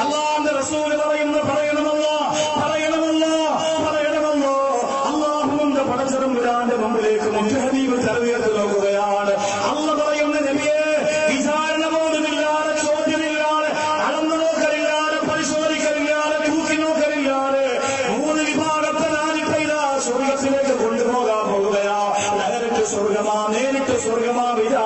അള്ളാന്റെ റസൂൽ പറയുന്ന പറയണമല്ലോ പറയണമല്ലോ പറയണമല്ലോ. അള്ളാഹുവിന്റെ പടച്ചതമ്പുരാന്റെ മുമ്പിലേക്ക് മുറ്റഹബീബ് തെരഞ്ഞെടുത്ത് നോക്കുകയാണ്. അള്ള പറയുന്ന നബിയെ വിചാരണ പോലുമില്ലാതെ ചോദ്യമില്ലാതെ അളന്നു നോക്കലില്ലാതെ പരിശോധിക്കലില്ലാതെ തൂക്കി നോക്കലില്ലാതെ മൂന്ന് വിഭാഗത്തെ നാലിപ്പൈത സ്വർഗത്തിലേക്ക് കൊണ്ടുപോകാൻ പോകുകയാ നേരിട്ട് സ്വർഗമാ നേരിട്ട് സ്വർഗമാ വിചാരണയില്ല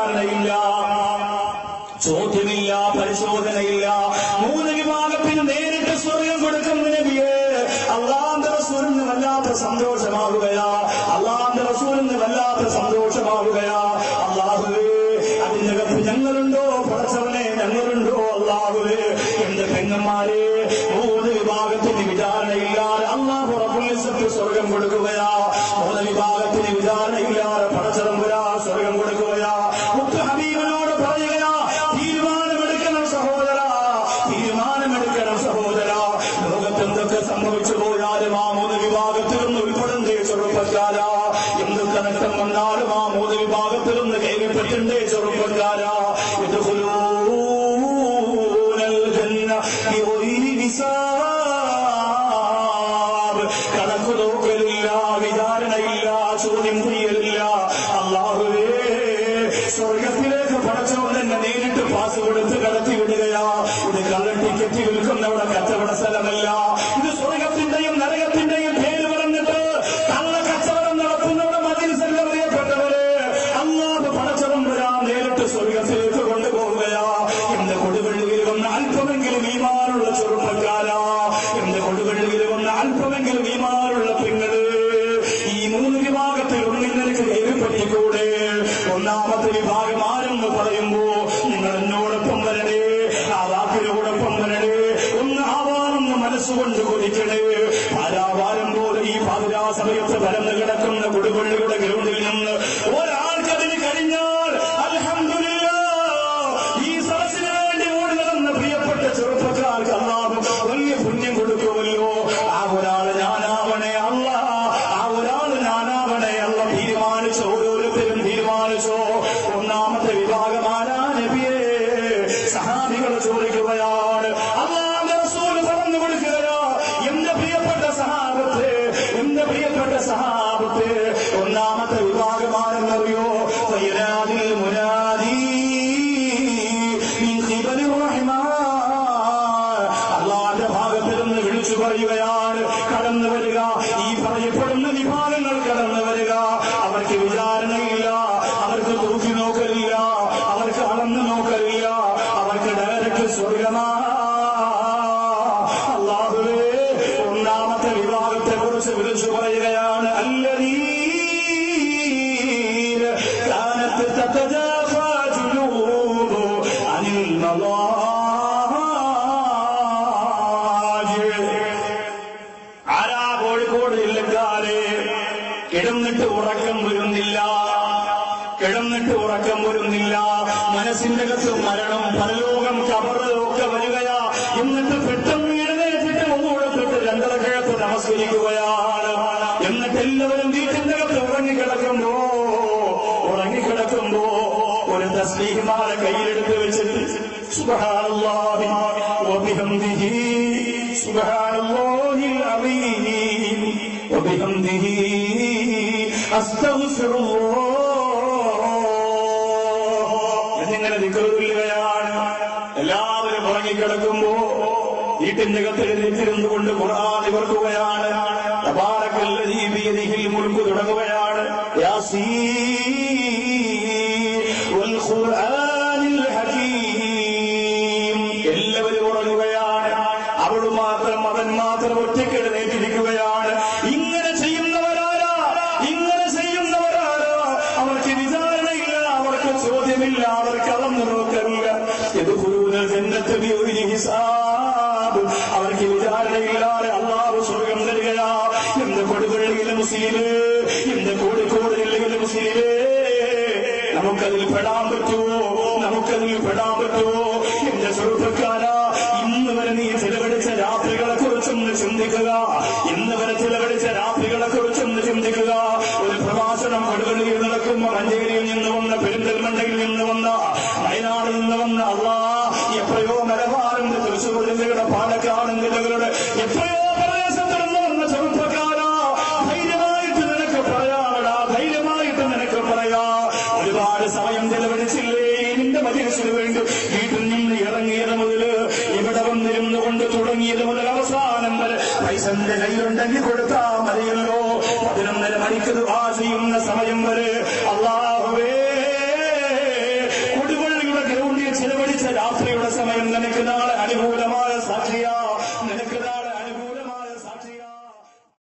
വല്ലാത്ത സന്തോഷമാവുകയാ. അള്ളാന്റെ റസൂലിന് വല്ലാത്ത സന്തോഷമാവുകയാ. അള്ളാഹുവേ അതിനകത്ത് ഞങ്ങളുണ്ടോ? പടച്ചവനെ ഞങ്ങളുണ്ടോ? അള്ളാഹുവേ എന്റെ പെങ്ങന്മാരെ മൂന്ന് വിഭാഗത്തിന് വിചാരണയില്ലാതെ അള്ളാഹു റബുലിസത്ത് സ്വർഗം കൊടുക്കുകയാ. മൂന്ന് വിഭാഗത്തിന് വിചാരണയില്ലാതെ സംഭവിച്ചു പോയാലും ആ മൂന്ന് വിഭാഗത്തിൽ നിന്ന് ഉൾപ്പെടണ്ടേ ചെറുപ്പക്കാര? എന്ത് നഷ്ടം വന്നാലും ആ മൂന്ന് വിഭാഗത്തിൽ നിന്ന് കൈവിപ്പെട്ടിണ്ടേ ചെറുപ്പക്കാര? കണക്കു ചോദ്യം ചെയ്യലില്ല. അള്ളാഹുവേ സ്വർഗത്തിലേക്ക് പടച്ചവൻ ആരെന്ന് പറയുമ്പോ നിങ്ങൾ എന്നോടൊപ്പം വരണേ ആ വാക്കിനോടൊപ്പം വരണേ ഒന്ന് ആവാറൊന്ന് മനസ്സുകൊണ്ട് കൊതിക്കണേ ആരാവാരം പോലെ ഈ പാതിരാ സമയത്ത് പരന്നു കിടക്കുന്ന കുടുംബങ്ങളുടെ ഗ്രൗണ്ടിൽ നിന്ന് ഒന്നാമത്തെ വിഭാഗമാരെന്നറിയോ വൈരാദിൽ മുനാദി അള്ളാന്റെ ഭാഗത്ത് നിന്ന് വിളിച്ചു പറയുകയാണ് കടന്നു വരിക. ഈ പറയപ്പെടുന്ന വിഭാഗങ്ങൾ കടന്നു വരിക. അവർക്ക് വിചാരണയില്ല അവർക്ക് തൂക്കി നോക്കലില്ല അവർക്ക് അളന്നു നോക്കലില്ല അവർക്ക് ഡയറക്റ്റ് സ്വർഗമാ കോഴിക്കോട് ജില്ലക്കാരെ കിടന്നിട്ട് ഉറക്കം വരുന്നില്ല. കിടന്നിട്ട് ഉറക്കം വരുന്നില്ല. മനസ്സിന്റെ അകത്ത് മരണം പരലോകം കബറ് വരികയാ. എന്നിട്ട് പെട്ടെന്ന് എഴുന്നേറ്റിട്ട് ഒന്നുകൊടുത്തിട്ട് രണ്ടര കിഴത്ത് നമസ്കരിക്കുകയാണ് എന്നിട്ട് എല്ലാവരും വീട്ടിന്റെ അകത്ത് ഉറങ്ങിക്കിടക്കുമ്പോ ഉറങ്ങിക്കിടക്കുമ്പോ ഒരു തസ്ലീഹിമാരെ കയ്യിലെടുത്ത് വെച്ചിട്ട് സുബ്ഹാനല്ലാഹി വബിഹംദിഹി സുബ്ഹാനല്ലാഹിൽ وبحمده أستغفر الله. എന്നിങ്ങനെ ദിക്റുകയാണ് എല്ലാവരും ഉറങ്ങിക്കിടക്കുമ്പോ വീട്ടിന്റെ കത്തെഴുതിരുന്നു കൊണ്ട് ഖുർആൻ ഇവർക്കുകയാണ്. തബാറക്കല്ലദീ ബിയദിഹിൽ മുൽക്ക് തുടങ്ങുകയാണ്. യാസീൻ. മാത്രം ഒറ്റയ്ക്ക് എഴുന്നേറ്റിരിക്കുകയാണ് ഇങ്ങനെ ചെയ്യുന്നവരാരാ? ഇങ്ങനെ ചെയ്യുന്നവരാരാ? അവർക്ക് വിചാരണയില്ല അവർക്ക് ചോദ്യമില്ല അവർക്ക് അളന്നു നോക്കല്ല ഇത് ഹിസാബ്. അവർക്ക് വിചാരണയില്ലാതെ അള്ളാഹു സ്വർഗം തരികയാ. എന്റെ കൊടുക്കില്ല മുസ്ലിമേ എന്റെ കോഴിക്കോട് മുസ്ലിമേ. നമുക്കതിൽ പെടാൻ പറ്റുമോ? നമുക്കതിൽ പെടാൻ പറ്റുമോ? നടക്കുമ്പോ മഞ്ചേരിയിൽ നിന്ന് വന്ന പെരിന്തൽമണ്ണയിൽ നിന്ന് വന്ന വയനാട് നിന്ന് വന്ന അള്ളാ എത്രയോ മലബാറിന്റെ തൃശ്ശൂർ ജില്ലയുടെ നാടുകളുടെ എത്രയോ പ്രദേശത്തിൽ നിന്ന് വന്ന ധൈര്യമായിട്ട് നിനക്ക് ധൈര്യമായിട്ട് നിനക്ക് പറയാ. ഒരുപാട് സമയം നിന്റെ ഇറങ്ങിയത് മുതൽ ഇവിടെ വന്നിരുന്നു കൊണ്ട് തുടങ്ങിയത് മുതൽ അവസാനം വരെ. പൈസന്റെ കയ്യിലുണ്ടെങ്കിൽ കൊടുത്താ മതിയല്ലോ മണിക്ക് ദുആ ചെയ്യുന്ന സമയം വരെ